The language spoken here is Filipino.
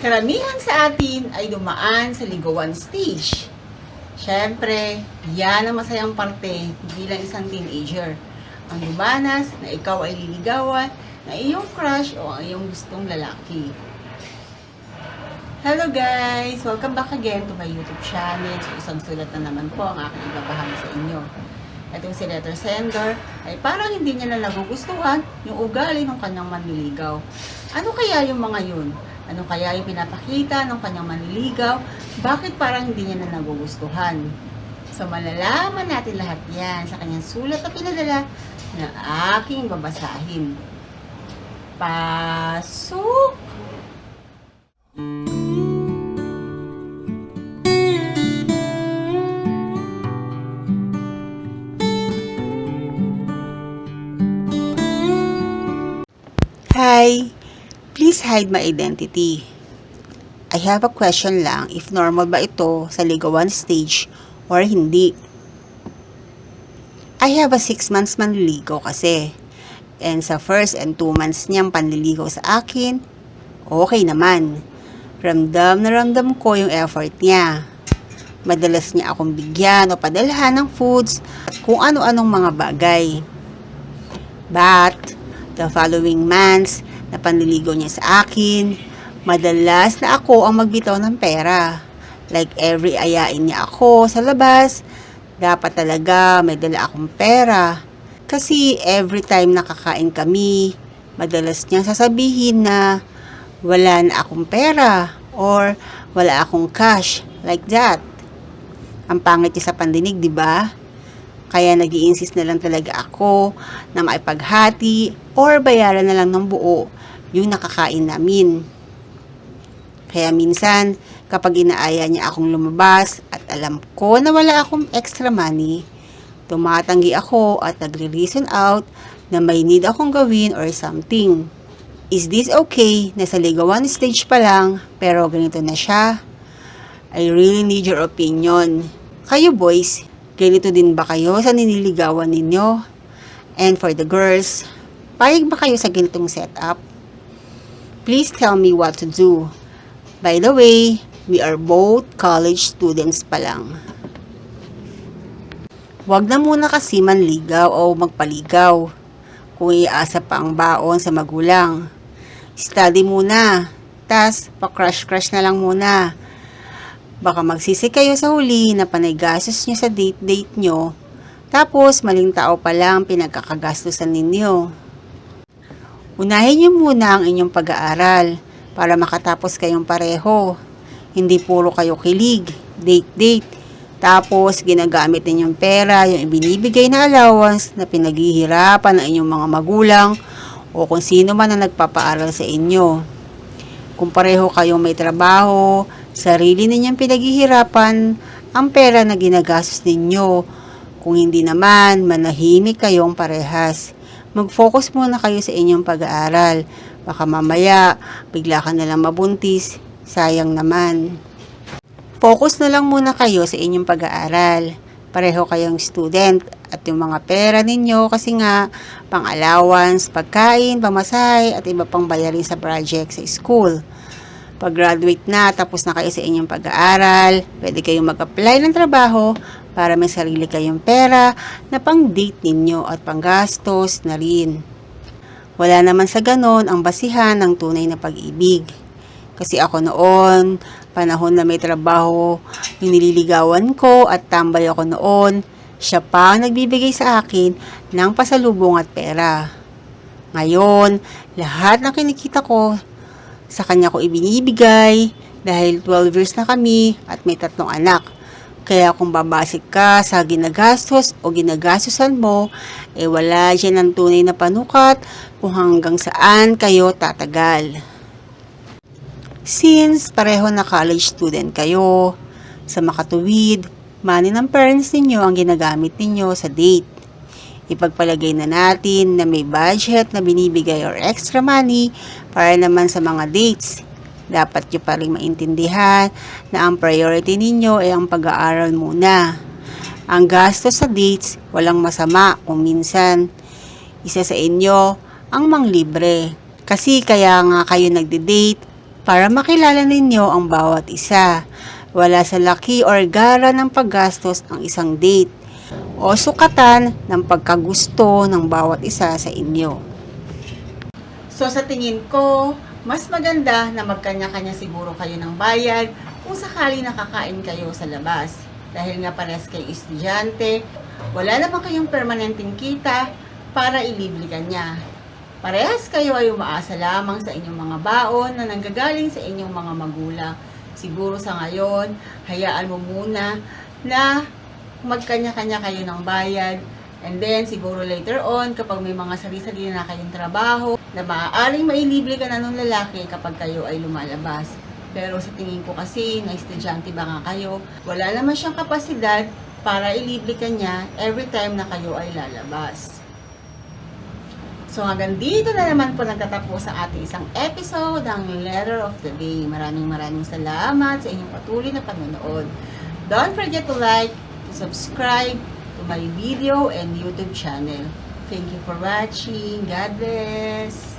Karamihan sa atin ay dumaan sa ligawan stage. Siyempre, yan ang masayang parte bilang isang teenager. Ang dumanas na ikaw ay liligawan na iyong crush o ang iyong gustong lalaki. Hello guys! Welcome back again to my YouTube channel. So, isang sulat na naman po ang aking ibabahagi sa inyo. Itong si letter sender ay parang hindi niya na nagugustuhan yung ugali ng kanyang manliligaw. Ano kaya yung mga yun? Ano kaya yung pinapakita ng kanyang manliligaw? Bakit parang hindi niya na nagugustuhan? So malalaman natin lahat yan sa kanyang sulat na pinadala na aking babasahin. Pasok! Hi! Please hide my identity. I have a question lang if normal ba ito sa ligawan stage or hindi. I have a 6 months manliligaw kasi. And sa first and 2 months niyang panliligaw sa akin, okay naman. Ramdam na ramdam ko yung effort niya. Madalas niya akong bigyan o padalhan ng foods kung ano-anong mga bagay. But, the following months na panliligaw niya sa akin, madalas na ako ang magbitaw ng pera. Like every ayain niya ako sa labas, dapat talaga may dala akong pera. Kasi every time nakakain kami, madalas niya sasabihin na wala na akong pera or wala akong cash like that. Ang pangit niya sa pandinig, di ba? Kaya nag insist na lang talaga ako na maipaghati or bayaran na lang ng buo yung nakakain namin. Kaya minsan, kapag inaaya niya akong lumabas at alam ko na wala akong extra money, tumatanggi ako at nagre-reason out na may need akong gawin or something. Is this okay na sa ligawan stage pa lang pero ganito na siya? I really need your opinion. Kayo boys, ganito din ba kayo sa niniligawan ninyo? And for the girls, payag ba kayo sa ganitong setup? Please tell me what to do. By the way, we are both college students pa lang. Huwag na muna kasi manligaw o magpaligaw kung iasa pa ang baon sa magulang. Study muna, tas pa-crush-crush na lang muna. Baka magsisi kayo sa huli na panay gastos nyo sa date-date nyo, tapos maling tao pa lang pinagkakagastusan ninyo. Unahin nyo muna ang inyong pag-aaral para makatapos kayong pareho. Hindi puro kayo kilig, date-date, tapos ginagamit ninyong pera, yung ibinibigay na allowance na pinaghihirapan ng inyong mga magulang o kung sino man ang nagpapaaral sa inyo. Kung pareho kayong may trabaho, sarili ninyong pinaghihirapan ang pera na ginagastos ninyo. Kung hindi naman, manahimik kayong parehas. Mag-focus muna kayo sa inyong pag-aaral. Baka mamaya, bigla ka nalang mabuntis. Sayang naman. Focus na lang muna kayo sa inyong pag-aaral. Pareho kayong student at yung mga pera ninyo kasi nga pang allowance, pagkain, pamasahe at iba pang bayarin sa project sa school. Pag graduate na, tapos na kayo sa inyong pag-aaral, pwede kayong mag-apply ng trabaho para may sarili kayong pera na pang date ninyo at pang gastos na rin. Wala naman sa ganon ang basihan ng tunay na pag-ibig. Kasi ako noon, panahon na may trabaho, yung nililigawan ko at tambay ako noon, siya pa ang nagbibigay sa akin ng pasalubong at pera. Ngayon, lahat ng kinikita ko, sa kanya ko ibinibigay dahil 12 years na kami at may tatlong anak. Kaya kung babasik ka sa ginagastos o ginagastosan mo, eh wala dyan ang tunay na panukat kung hanggang saan kayo tatagal. Since pareho na college student kayo, sa makatuwid, money ng parents ninyo ang ginagamit ninyo sa date. Ipagpalagay na natin na may budget na binibigay or extra money para naman sa mga dates. Dapat nyo pa rin maintindihan na ang priority ninyo ay ang pag-aaral muna. Ang gastos sa dates, walang masama kung minsan. Isa sa inyo ang manglibre. Kasi kaya nga kayo nagde-date para makilala ninyo ang bawat isa. Wala sa laki or gara ng paggastos ang isang date o sukatan ng pagkagusto ng bawat isa sa inyo. So sa tingin ko, mas maganda na magkanya-kanya siguro kayo ng bayad kung sakali nakakain kayo sa labas. Dahil nga pares kayo estudyante, wala naman kayong permanenteng kita para ilibre ka niya. Parehas kayo ay umaasa lamang sa inyong mga baon na nanggagaling sa inyong mga magulang. Siguro sa ngayon, hayaan mo muna na magkanya-kanya kayo ng bayad. And then, siguro later on, kapag may mga sarili-sarili na kayong trabaho, na maaaring mailibre ka na ng lalaki kapag kayo ay lumalabas. Pero sa tingin ko kasi, na estudyante ba nga kayo, wala naman siyang kapasidad para ilibre ka niya every time na kayo ay lalabas. So hanggang dito na naman po nagtatapos ang ating isang episode ng Letter of the Day. Maraming maraming salamat sa inyong patuloy na panonood. Don't forget to like, subscribe to my video and YouTube channel. Thank you for watching. God bless!